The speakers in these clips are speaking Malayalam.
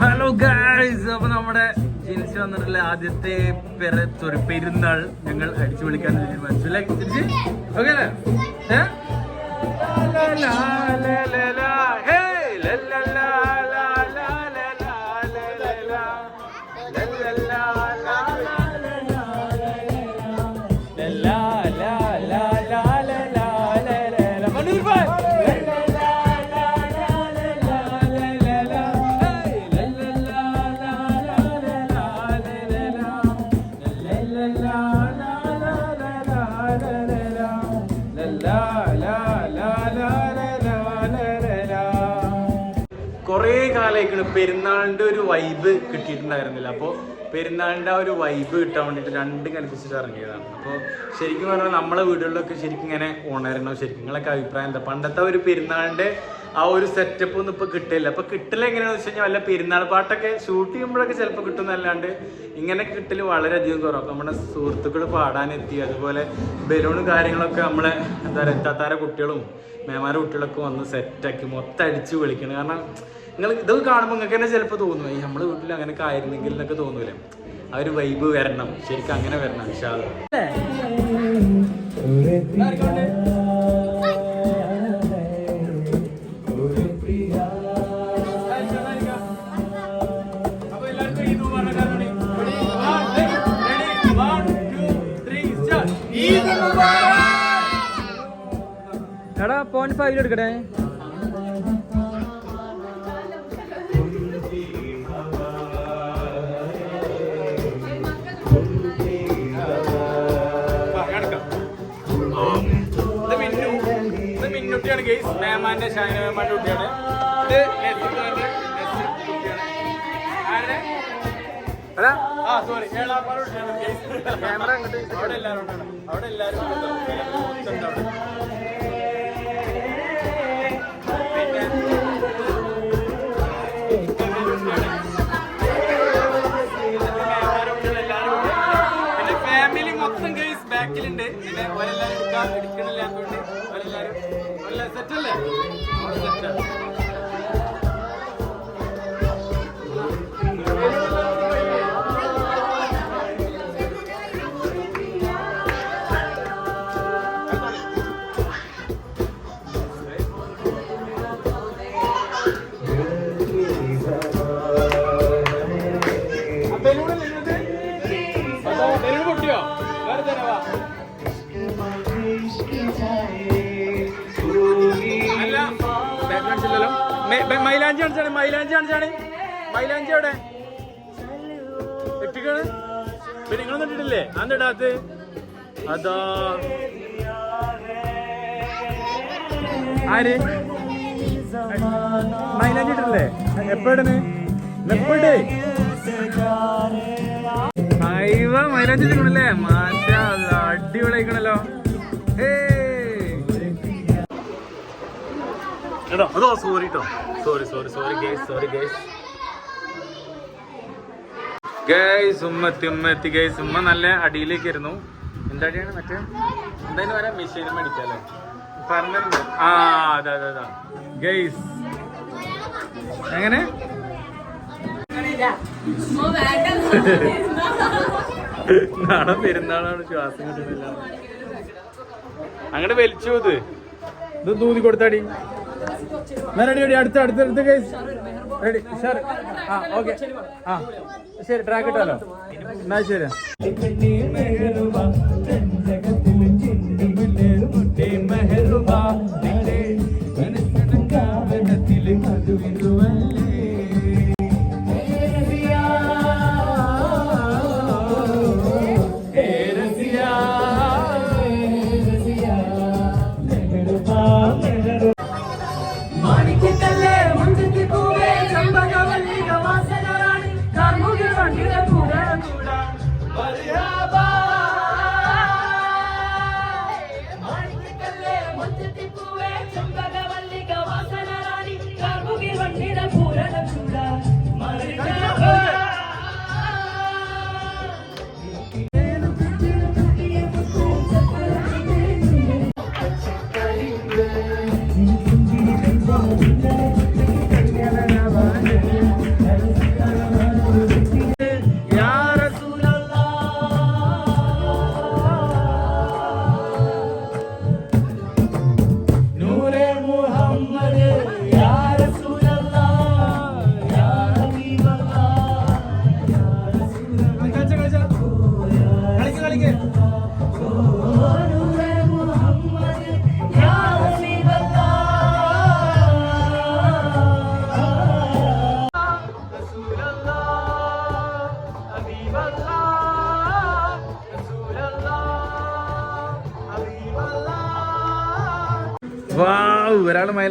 ഹലോ ഗായ്സ് അപ്പൊ നമ്മുടെ ജനിച്ചു വന്നിട്ടുള്ള ആദ്യത്തെ പെര പെരുന്നാൾ ഞങ്ങൾ അടിച്ചു വിളിക്കാൻ തീരുമാനിച്ചു അല്ലേ തിരിച്ച് ഓക്കെ? കുറേ കാലമായിക്കണ് പെരുന്നാളിന്റെ ഒരു വൈബ് കിട്ടിയിട്ടുണ്ടായിരുന്നില്ല. അപ്പോൾ പെരുന്നാളിന്റെ ആ ഒരു വൈബ് കിട്ടാൻ വേണ്ടിട്ട് രണ്ടും കൽപ്പിച്ചിട്ട് ഇറങ്ങിയതാണ്. അപ്പോൾ ശരിക്കും പറഞ്ഞാൽ നമ്മളെ വീടുകളിലൊക്കെ ശരിക്കും ഇങ്ങനെ ഉണരണോ ശരിക്കും നിങ്ങളൊക്കെ അഭിപ്രായം എന്താ? പണ്ടത്തെ ഒരു പെരുന്നാളിന്റെ ആ ഒരു സെറ്റപ്പ് ഒന്നും ഇപ്പൊ കിട്ടില്ല. അപ്പൊ കിട്ടില്ല എങ്ങനെയാണെന്ന് വെച്ച് കഴിഞ്ഞാൽ വല്ല പെരുന്നാൾ പാട്ടൊക്കെ ഷൂട്ട് ചെയ്യുമ്പോഴൊക്കെ ചിലപ്പോൾ കിട്ടുന്നല്ലാണ്ട് ഇങ്ങനെ കിട്ടൽ വളരെയധികം കുറവ്. അപ്പൊ നമ്മുടെ സുഹൃത്തുക്കൾ പാടാനെത്തി. അതുപോലെ ബലൂണും കാര്യങ്ങളൊക്കെ നമ്മളെ എന്താ പറയുക എത്താത്താര കുട്ടികളും മേമാരെ കുട്ടികളൊക്കെ വന്ന് സെറ്റാക്കി മൊത്തം അടിച്ച് വിളിക്കണം. കാരണം നിങ്ങൾ ഇതൊക്കെ കാണുമ്പോൾ നിങ്ങൾക്ക് തന്നെ ചിലപ്പോൾ തോന്നും ഈ നമ്മുടെ വീട്ടിൽ അങ്ങനെയൊക്കെ ആയിരുന്നെങ്കിൽ എന്നൊക്കെ തോന്നൂലേ ആ ഒരു വൈബ് വരണം ശരിക്കും അങ്ങനെ വരണം വിശാദം എടാ പോയിന്റ് ഫൈവ് എടുക്കട്ടെ. ഉമ്മാന്റെ ഷാനമാന്റെ കുട്ടിയാണ്. ഇത് ആ സോറി ക്യാമറ അവിടെ എല്ലാവരും അവിടെ ബാക്കിലുണ്ട് പിന്നെ ഓരെല്ലാവരും എടുക്കാൻ എടുക്കണില്ലാത്തതുകൊണ്ട് সেটেল? മൈലാഞ്ചി കാണിച്ചാണ്? മൈലാഞ്ചി കാണിച്ചാണ്? മൈലാഞ്ചി എവിടെ? എത്തിക്കാണ് പിന്നെ നിങ്ങളൊന്നും ഇട്ടിട്ടില്ലേ? അന്ന് ഇടാത്ത അതാ? ആര്? മൈലാഞ്ചി ഇട്ടില്ലേ എപ്പോഴാണ് എപ്പോഴേ മൈലാഞ്ചി ഇട്ടിക്കണല്ലേ മാറ്റാ അടിപൊളിയായിക്കണല്ലോ കേട്ടോ അതോ sorry sorry sorry sorry guys sorry guys guys ഉമ്മ എത്തി ഉമ്മ എത്തി ഗേസ് ഉമ്മ നല്ല അടിയിലേക്ക് ഇരുന്നു എന്താ അടിയാണ് മറ്റേ? എന്തായാലും വരാം മെഷീനും മേടിക്കാല്ലേ പറഞ്ഞിട്ടുണ്ട്. ആ അതെ അതെ അതാ. ഗേസ് എങ്ങനെ? നാളെ പെരുന്നാളാണ് ശ്വാസം കിട്ടുന്നില്ല. അങ്ങോട്ട് വലിച്ചു ഇത് ഇത് തൂതി കൊടുത്താടി. റെഡി റെഡി അടുത്ത അടുത്ത അടുത്ത കേസ് റെഡി സാർ ആ ഓക്കെ ആ ശരി ട്രാക്ക് ഇട്ടാലോ. എന്നാ ശരി.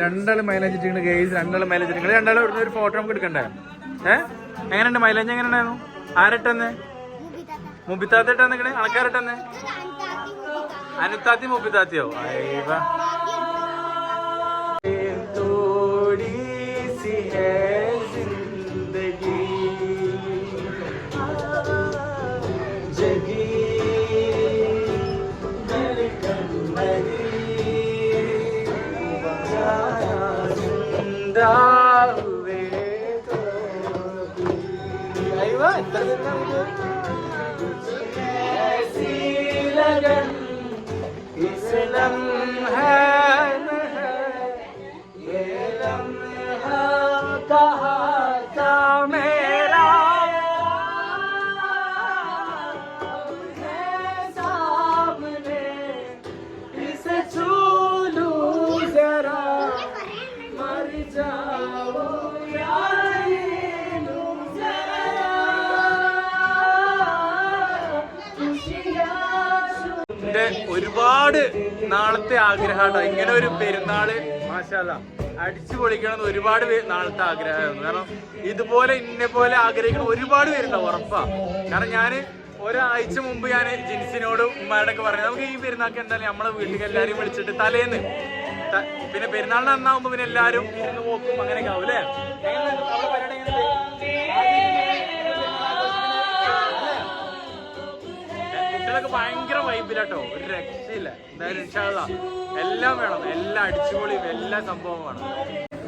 രണ്ടാളും മൈലേജ് ഇട്ടിട്ടുണ്ട് ഗെയ്സ് രണ്ടാൾ മൈലേജ് ഇട്ടിട്ടുണ്ട് രണ്ടാൾ ഇവിടുന്ന് ഒരു ഫോട്ടോ നമുക്ക് എടുക്കണ്ടേ? ഏഹ് എങ്ങനെയുണ്ട് മൈലേജ് എങ്ങനെ ഉണ്ടായിരുന്നു ആരട്ടെന്ന് മുബിത്താത്ത നിക്കണേ ആൾക്കാരട്ടെന്ന് അനുത്താത്തി മുബിത്താത്തിയോ? അയ്യവ ഒരുപാട് നാളത്തെ ആഗ്രഹമാണ് ഇങ്ങനെ ഒരു പെരുന്നാൾ മാഷാല അടിച്ചു പൊളിക്കണം ഒരുപാട് നാളത്തെ ആഗ്രഹമായിരുന്നു. കാരണം ഇതുപോലെ ഇന്നെ പോലെ ആഗ്രഹിക്കുന്ന ഒരുപാട് പേരുണ്ടാവും ഉറപ്പാ. കാരണം ഞാൻ ഒരാഴ്ച മുമ്പ് ഞാൻ ജിൻസിനോടും ഉമ്മാരോടൊക്കെ പറഞ്ഞു നമുക്ക് ഈ പെരുന്നാൾക്ക് എന്തായാലും നമ്മളെ വീട്ടിൽ എല്ലാവരെയും വിളിച്ചിട്ട് തലേന്ന് പിന്നെ പെരുന്നാളിന് അന്നാവുമ്പോ പിന്നെ എല്ലാരും ഇരുന്ന് പോക്കും അങ്ങനെയൊക്കെ ആവും അല്ലേ? കുട്ടികളൊക്കെ ഭയങ്കര വൈബിലാട്ടോ ഒരു രക്ഷയില്ല. എന്തായാലും ഇൻഷാള്ള എല്ലാം വേണം. എല്ലാം അടിച്ചുപൊളിയും എല്ലാ സംഭവം വേണം.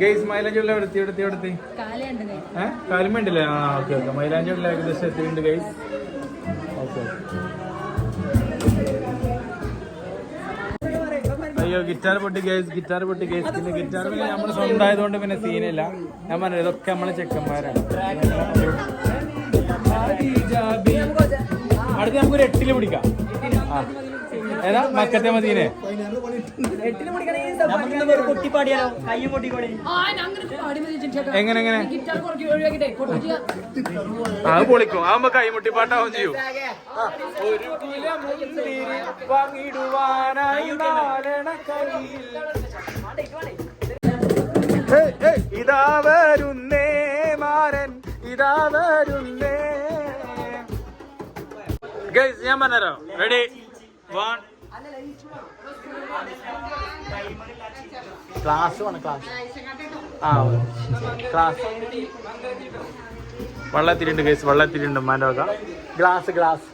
ഗെയ്സ് മൈലാഞ്ചുള്ള എടുത്തി എടുത്തി എടുത്തി. കാലുമുണ്ടല്ലേ ആ ഓക്കെ ഓക്കെ. മൈലാഞ്ചുള്ള ഏകദേശം എത്തിയിട്ടുണ്ട് ഗെയ്സ് അയ്യോ ഗിറ്റാർ പൊട്ടി ഗേസ് ഗിറ്റാർ പൊട്ടി ഗേസ് പിന്നെ ഗിറ്റാർ പിന്നെ നമ്മൾ സ്വന്തമായതുകൊണ്ട് പിന്നെ സീനില്ല ഞാൻ പറഞ്ഞു ഇതൊക്കെ നമ്മളെ ചെക്കന്മാരാണ്. അടുത്ത് നമുക്കൊരു എട്ടിൽ പിടിക്കാം. ആ. ഏതാ മക്കത്തെ മദീനെ എങ്ങനെ എങ്ങനെ? ആ, അത് പൊളിക്കും. ആവുമ്പോ കൈമുട്ടിപ്പാട്ടാവും ചെയ്യും. ഒരു കുല മുന്തിരി വാങ്ങിടുവാനായി ഇതാ വരുന്നേ മാരൻ. ഇതാ വരുന്നേ. ഗൈസ് ഞാൻ പറഞ്ഞോ റെഡി വൺ ക്ലാസ് വേണം ക്ലാസ് ആ ക്ലാസ് വള്ളത്തിരിണ്ട് കേസ് വള്ളത്തിരിണ്ട് ഉമ്മാന്റെ glass glass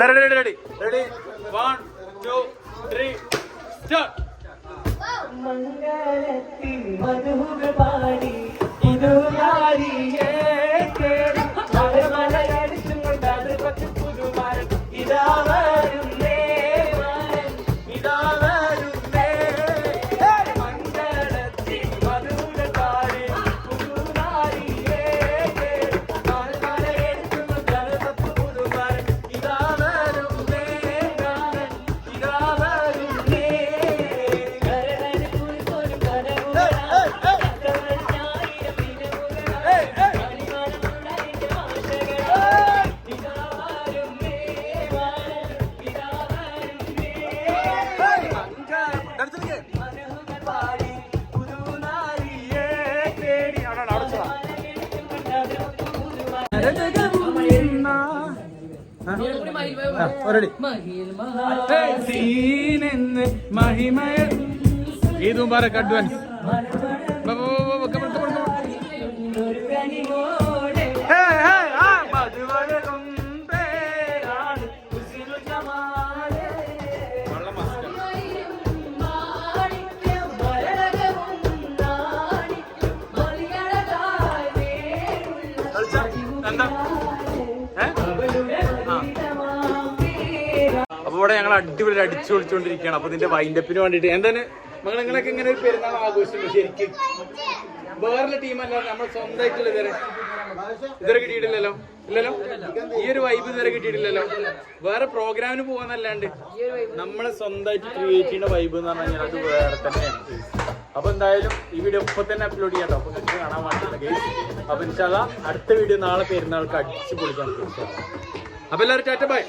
ready ready ready ready മംഗളത്തിൻ മധുഹ പാടി ഇതു സീനെന്ന് മഹിമയ ഇതും പറ അഡ്വാൻസ് എന്താ? അപ്പൊ ഇവിടെ ഞങ്ങൾ അടിപൊളി അടിച്ചു പൊളിച്ചുകൊണ്ടിരിക്കുകയാണ് അപ്പൊ ഇതിന്റെ വൈൻഡപ്പിന് വേണ്ടിട്ട് എന്താണ്? മകൾ നിങ്ങളൊക്കെ ഇങ്ങനെ ഒരു പെരുന്നാൾ ആഘോഷിച്ചു ശരിക്കും. വേറെ ടീമല്ല നമ്മൾ സ്വന്തമായിട്ടുള്ള ഇതുവരെ. ഇതുവരെ കിട്ടിയിട്ടില്ലല്ലോ? ഇല്ലല്ലോ? ഈ ഒരു വൈബ് ഇതുവരെ കിട്ടിയിട്ടില്ലല്ലോ? വേറെ പ്രോഗ്രാമിന് പോകാന്നല്ലാണ്ട് നമ്മളെ സ്വന്തമായിട്ട് ക്രിയേറ്റ് ചെയ്യുന്ന വൈബ് എന്ന് പറഞ്ഞു കഴിഞ്ഞാൽ അത് വേറെ തന്നെയാണ് അപ്പൊ എന്തായാലും ഈ വീഡിയോ ഇപ്പൊ തന്നെ അപ്ലോഡ് ചെയ്യാം അപ്പൊ നിങ്ങൾക്ക് കാണാൻ പാടില്ല അപ്പൊ ഇൻഷാല്ല അടുത്ത വീഡിയോ നാളെ പെരുന്നാൾക്ക് അടിച്ചു പൊളിക്കാൻ അപ്പൊ എല്ലാവരും ടാറ്റ ബൈ